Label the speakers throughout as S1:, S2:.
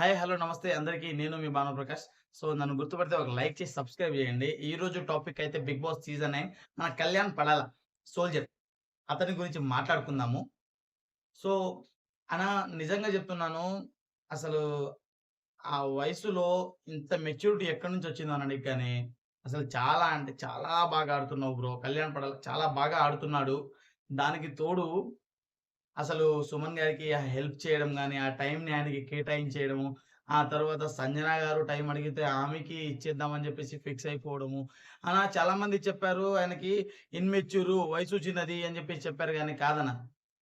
S1: Hi hello నమస్తే. అందరికీ నేను మీ భానుప్రకాష్. సో నన్ను గుర్తుపడితే ఒక లైక్ చేసి సబ్స్క్రైబ్ చేయండి. ఈ రోజు టాపిక్ అయితే బిగ్ బాస్ సీజన్ నైన్. మన కళ్యాణ్ పడాల సోల్జర్ అతని గురించి మాట్లాడుకుందాము. సో అనా నిజంగా చెప్తున్నాను. అసలు ఆ వయసులో ఇంత మెచ్యూరిటీ ఎక్కడి నుంచి వచ్చిందో అని కానీ అసలు చాలా అంటే చాలా బాగా ఆడుతున్నావు బ్రో. కళ్యాణ్ పడాల చాలా బాగా ఆడుతున్నాడు. దానికి తోడు అసలు సుమన్ గారికి ఆ హెల్ప్ చేయడం కానీ ఆ టైంని ఆయనకి కేటాయించేయడము, ఆ తర్వాత సంజన గారు టైం అడిగితే ఆమెకి ఇచ్చేద్దామని చెప్పేసి ఫిక్స్ అయిపోవడము. అలా చాలామంది చెప్పారు ఆయనకి ఇన్‌మెచ్యూరు, వయసు చిన్నది అని చెప్పేసి చెప్పారు కానీ కాదన్న.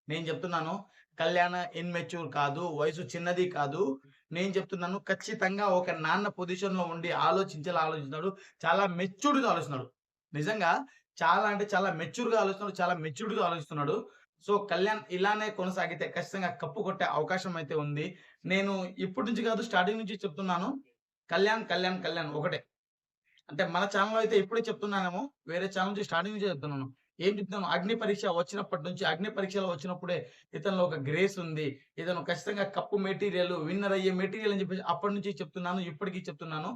S1: నేను చెప్తున్నాను కళ్యాణ ఇన్‌మెచ్యూర్ కాదు, వయసు చిన్నది కాదు. నేను చెప్తున్నాను ఖచ్చితంగా ఒక నాన్న పొజిషన్‌లో ఉండి ఆలోచించేలా ఆలోచిస్తున్నాడు. చాలా మెచ్యూర్డ్‌గా ఆలోచిస్తున్నాడు. నిజంగా చాలా అంటే చాలా మెచ్యూర్‌గా ఆలోచిస్తున్నాడు. చాలా మెచ్యూర్డ్‌గా ఆలోచిస్తున్నాడు. సో, కళ్యాణ్ ఇలానే కొనసాగితే ఖచ్చితంగా కప్పు కొట్టే అవకాశం అయితే ఉంది. నేను ఇప్పటి నుంచి కాదు స్టార్టింగ్ నుంచి చెప్తున్నాను. కళ్యాణ్, కళ్యాణ్, కళ్యాణ్ ఒకటే. అంటే మన ఛానెల్‌లో అయితే ఇప్పుడే చెప్తున్నానేమో, వేరే ఛానల్ నుంచి స్టార్టింగ్ నుంచి చెప్తున్నాను. ఏం చెప్తున్నాను అగ్ని పరీక్ష వచ్చినప్పటి నుంచి అగ్ని పరీక్షలో వచ్చినప్పుడే ఇతనిలో ఒక గ్రేస్ ఉంది. ఇతను ఖచ్చితంగా కప్పు మెటీరియల్, విన్నర్ అయ్యే మెటీరియల్ అని చెప్పేసి అప్పటి నుంచి చెప్తున్నాను. ఇప్పటికీ చెప్తున్నాను.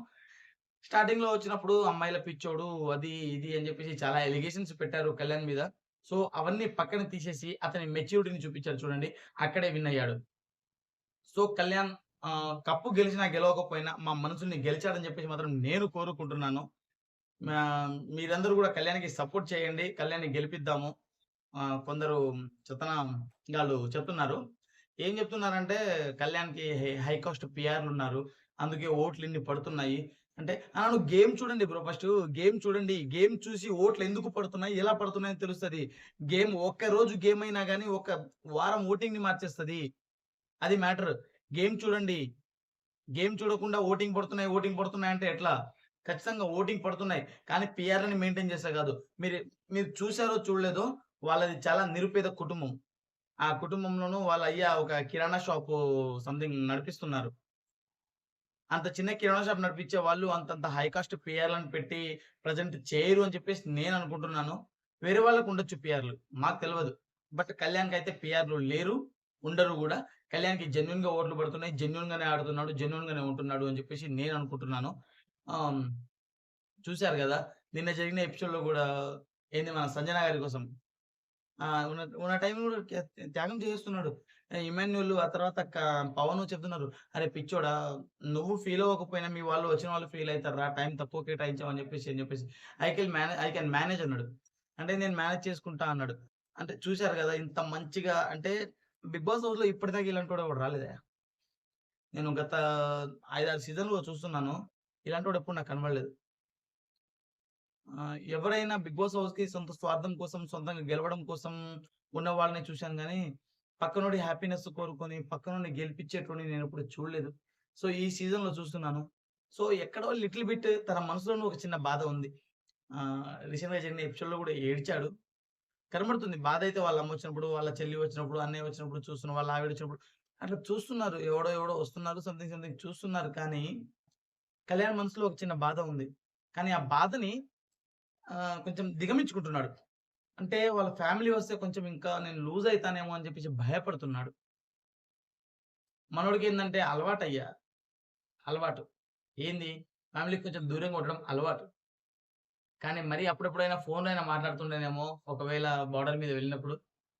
S1: స్టార్టింగ్‌లో వచ్చినప్పుడు అమ్మాయిల పిచ్చోడు అది ఇది అని చెప్పేసి చాలా ఎలిగేషన్స్ పెట్టారు కళ్యాణ్ మీద. సో, అవన్నీ పక్కన తీసేసి అతని మెచ్యూరిటీని చూపించారు చూడండి. అక్కడే విన్ అయ్యాడు. సో, కళ్యాణ్ కప్పు గెలిచినా గెలవకపోయినా మా మనసుని గెలిచాడని చెప్పేసి మాత్రం నేను కోరుకుంటున్నాను. మీరందరూ కూడా కళ్యాణ్‌కి సపోర్ట్ చేయండి. కళ్యాణ్‌ని గెలిపిద్దాము. కొందరు చెత్తన వాళ్ళు చెప్తున్నారు. ఏం చెప్తున్నారంటే కళ్యాణ్‌కి హై హై కాస్ట్ పీఆర్‌లున్నారు. అందుకే ఓట్లు ఇన్ని పడుతున్నాయి. అంటే ఆ! నువ్వు గేమ్ చూడండి బ్రో ఫస్ట్ గేమ్ చూడండి. గేమ్ చూసి ఓట్లు ఎందుకు పడుతున్నాయి, ఎలా పడుతున్నాయని తెలుస్తుంది గేమ్ ఒక్క రోజు గేమ్ అయినా కానీ ఒక వారం ఓటింగ్‌ని మార్చేస్తుంది అది మ్యాటర్. గేమ్ చూడండి. గేమ్ చూడకుండా ఓటింగ్ పడుతున్నాయి, ఓటింగ్ పడుతున్నాయి అంటే ఎట్లా? ఖచ్చితంగా ఓటింగ్ పడుతున్నాయి. కానీ పీఆర్‌లని మెయింటైన్ చేస్తే కాదు. మీరు మీరు చూసారో చూడలేదో వాళ్ళది చాలా నిరుపేద కుటుంబం. ఆ కుటుంబంలోనూ వాళ్ళ అయ్యా ఒక కిరాణా షాపు సంథింగ్ నడిపిస్తున్నారు. అంత చిన్న కిరాణా షాప్ నడిపించే వాళ్ళు అంతంత హై కాస్ట్ పిఆర్లను పెట్టి ప్రజెంట్ చేయరు అని చెప్పేసి నేను అనుకుంటున్నాను. వేరే వాళ్ళకు ఉండొచ్చు పిఆర్లు మాకు తెలియదు బట్ కళ్యాణ్కి అయితే పిఆర్లు లేరు. ఉండరు కూడా కళ్యాణ్‌కి జెన్యున్గా ఓట్లు పడుతున్నాయి. జెన్యూన్‌గానే ఆడుతున్నాడు. జెన్యూన్‌గానే ఉంటున్నాడు అని చెప్పేసి నేను అనుకుంటున్నాను. చూశారు కదా నిన్న జరిగిన ఎపిసోడ్‌లో కూడా ఏంది మన సంజన గారి కోసం ఉన్న ఉన్న టైం కూడా త్యాగం చేస్తున్నాడు ఇమాన్యుల్ ఆ తర్వాత పవన్ చెప్తున్నారు. "అరే పిచ్చోడా! నువ్వు ఫీల్ అవ్వకపోయినా మీ వాళ్ళు వచ్చిన వాళ్ళు ఫీల్ అయితారురా. టైం తక్కువ కేటాయించామని అని చెప్పేసి అని చెప్పేసి. "I can manage I can manage" అన్నాడు. అంటే నేను మేనేజ్ చేసుకుంటా అన్నాడు. అంటే చూశారు కదా ఇంత మంచిగా అంటే బిగ్ బాస్ హౌస్‌లో ఇప్పటిదాకా ఇలాంటోడు ఒకటి రాలేదే నేను గత 5, 6 సీజన్‌లుగా చూస్తున్నాను. వాడు ఎప్పుడు నాకు కనబడలేదు. ఎవరైనా బిగ్ బాస్ హౌస్కి సొంత స్వార్థం కోసం, సొంతంగా గెలవడం కోసం ఉన్న వాళ్ళని చూశాను కానీ పక్కనోడి హ్యాపీనెస్ కోరుకొని, పక్కనోడిని నేను ఇప్పుడు చూడలేదు. సో, ఈ సీజన్‌లో చూస్తున్నాను. సో, ఎక్కడో లిటిల్ బిట్ తన మనసులోనూ ఒక చిన్న బాధ ఉంది. రీసెంట్ రీసెంట్‌గా జరిగిన ఎపిసోడ్‌లో కూడా ఏడ్చాడు. కనబడుతుంది. అయితే వాళ్ళ అమ్మ వచ్చినప్పుడు, వాళ్ళ చెల్లి వచ్చినప్పుడు, అన్నయ్య వచ్చినప్పుడు చూస్తున్న, వాళ్ళ ఆవిడ వచ్చినప్పుడు అట్లా చూస్తున్నారు. ఎవడో ఎవడో వస్తున్నారు. సంథింగ్ సంథింగ్ చూస్తున్నారు. కానీ, కళ్యాణ్ మనసులో ఒక చిన్న బాధ ఉంది. కానీ ఆ బాధని కొంచెం దిగమించుకుంటున్నాడు. అంటే వాళ్ళ ఫ్యామిలీ వస్తే కొంచెం ఇంకా నేను లూజ్ అవుతానేమో అని చెప్పేసి భయపడుతున్నాడు. మనోడికి అలవాటయ్యా. అలవాటు. ఏంది? ఫ్యామిలీకి కొంచెం దూరంగా ఉండడం అలవాటు. కానీ మరి అప్పుడప్పుడైనా ఫోన్‌లో అయినా మాట్లాడుతుండేనేమో ఒకవేళ బోర్డర్ మీద వెళ్ళినప్పుడు.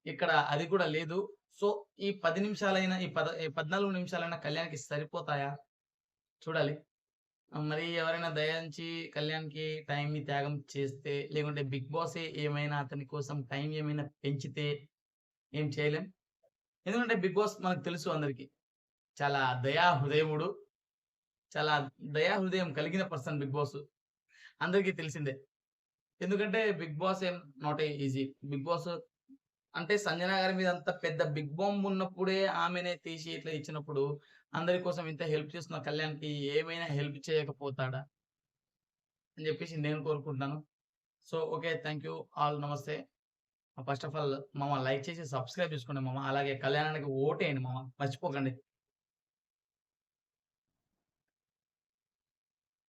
S1: ఇక్కడ అది కూడా లేదు. సో, ఈ పది నిమిషాలైనా ఈ పద ఈ 14 నిమిషాలైనా కళ్యాణ్‌కి సరిపోతాయా? చూడాలి. మరి ఎవరైనా దయించి కళ్యాణ్‌కి టైంని త్యాగం చేస్తే, లేకుంటే బిగ్ బాస్ ఏమైనా అతని కోసం టైం ఏమైనా పెంచితే ఏం చేయలేం. ఎందుకంటే బిగ్ బాస్ మనకు తెలుసు అందరికి. చాలా దయా హృదయముడు. చాలా దయా హృదయం కలిగిన పర్సన్ బిగ్ బాస్. అందరికీ తెలిసిందే. ఎందుకంటే బిగ్ బాస్ ఏం not a easy. Big boss అంటే సంజన గారి మీద అంత పెద్ద బిగ్ బాంబ్ ఉన్నప్పుడే ఆమెనే తీసి ఇట్లా ఇచ్చినప్పుడు, అందరి కోసం ఇంత హెల్ప్ చేస్తున్న కళ్యాణ్‌కి ఏమైనా హెల్ప్ చేయకపోతాడా? అని చెప్పేసి నేను కోరుకుంటున్నాను. So, okay. Thank you. All నమస్తే. ఫస్ట్ ఆఫ్ ఆల్ మామ లైక్ చేసి సబ్స్క్రైబ్ చేసుకోండి మామ. అలాగే కళ్యాణానికి ఓటేయండి మామ. మర్చిపోకండి.